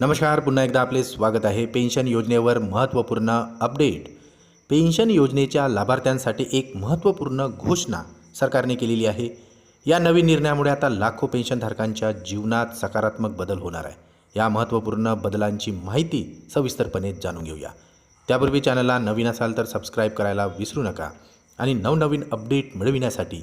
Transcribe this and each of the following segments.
नमस्कार पुन्हा एकदा आपले स्वागत आहे पेन्शन योजनेवर महत्त्वपूर्ण अपडेट. पेन्शन योजनेच्या लाभार्थ्यांसाठी एक महत्त्वपूर्ण घोषणा सरकारने केलेली आहे. या नवीन निर्णयामुळे आता लाखो पेन्शनधारकांच्या जीवनात सकारात्मक बदल होणार आहे. या महत्त्वपूर्ण बदलांची माहिती सविस्तरपणे जाणून घेऊया. त्यापूर्वी चॅनलला नवीन असाल तर सबस्क्राईब करायला विसरू नका आणि नवनवीन अपडेट मिळविण्यासाठी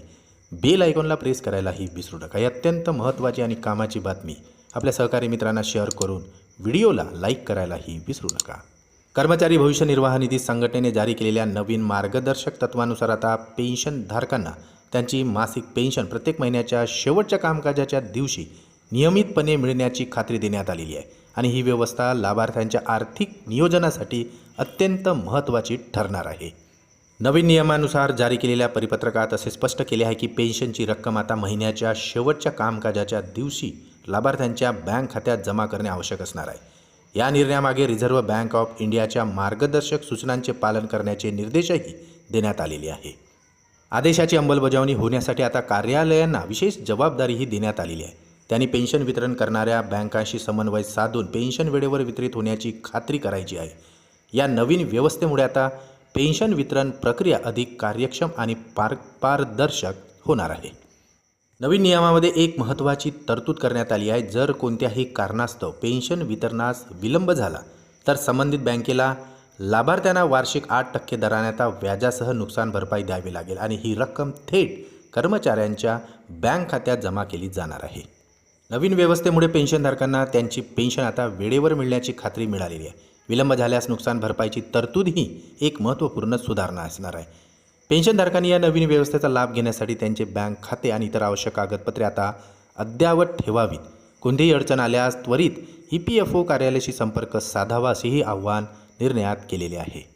बेल आयकॉनला प्रेस करायलाही विसरू नका. ही अत्यंत महत्त्वाची आणि कामाची बातमी. आपल्या सहकारी मित्रांना शेअर करून व्हिडिओला लाईक करायलाही विसरू नका. कर्मचारी भविष्य निर्वाह निधी संघटनेने जारी केलेल्या नवीन मार्गदर्शक तत्वानुसार आता पेन्शनधारकांना त्यांची मासिक पेन्शन प्रत्येक महिन्याच्या शेवटच्या कामकाजाच्या दिवशी नियमितपणे मिळण्याची खात्री देण्यात आलेली आहे. आणि ही व्यवस्था लाभार्थ्यांच्या आर्थिक नियोजनासाठी अत्यंत महत्त्वाची ठरणार आहे. नवीन नियमानुसार जारी केलेल्या परिपत्रकात असे स्पष्ट केले आहे की पेन्शनची रक्कम आता महिन्याच्या शेवटच्या कामकाजाच्या दिवशी लाभार्थ्यांच्या बँक खात्यात जमा करणे आवश्यक असणार आहे. या निर्णयामागे रिझर्व्ह बँक ऑफ इंडियाच्या मार्गदर्शक सूचनांचे पालन करण्याचे निर्देशही देण्यात आलेले आहे. आदेशाची अंमलबजावणी होण्यासाठी आता कार्यालयांना विशेष जबाबदारीही देण्यात आलेली आहे. त्यांनी पेन्शन वितरण करणाऱ्या बँकांशी समन्वय साधून पेन्शन वेळेवर वितरित होण्याची खात्री करायची आहे. या नवीन व्यवस्थेमुळे आता पेन्शन वितरण प्रक्रिया अधिक कार्यक्षम आणि पार पारदर्शक होणार आहे. नवीन नियमामध्ये एक महत्त्वाची तरतूद करण्यात आली आहे. जर कोणत्याही कारणास्तव पेन्शन वितरणास विलंब झाला तर संबंधित बँकेला लाभार्थ्यांना वार्षिक आठ टक्के दराने आता व्याजासह नुकसान भरपाई द्यावी लागेल आणि ही रक्कम थेट कर्मचाऱ्यांच्या बँक खात्यात जमा केली जाणार आहे. नवीन व्यवस्थेमुळे पेन्शनधारकांना त्यांची पेन्शन आता वेळेवर मिळण्याची खात्री मिळालेली आहे. विलंब झाल्यास नुकसान भरपाईची तरतूद ही एक महत्त्वपूर्ण सुधारणा असणार आहे. पेन्शनधारकांनी या नवीन व्यवस्थेचा लाभ घेण्यासाठी त्यांचे बँक खाते आणि इतर आवश्यक कागदपत्रे आता अद्ययावत ठेवावीत. कोणतीही अडचण आल्यास त्वरित ई पी एफ ओ कार्यालयाशी संपर्क साधावा असेही आव्हान निर्णयात केलेले आहे.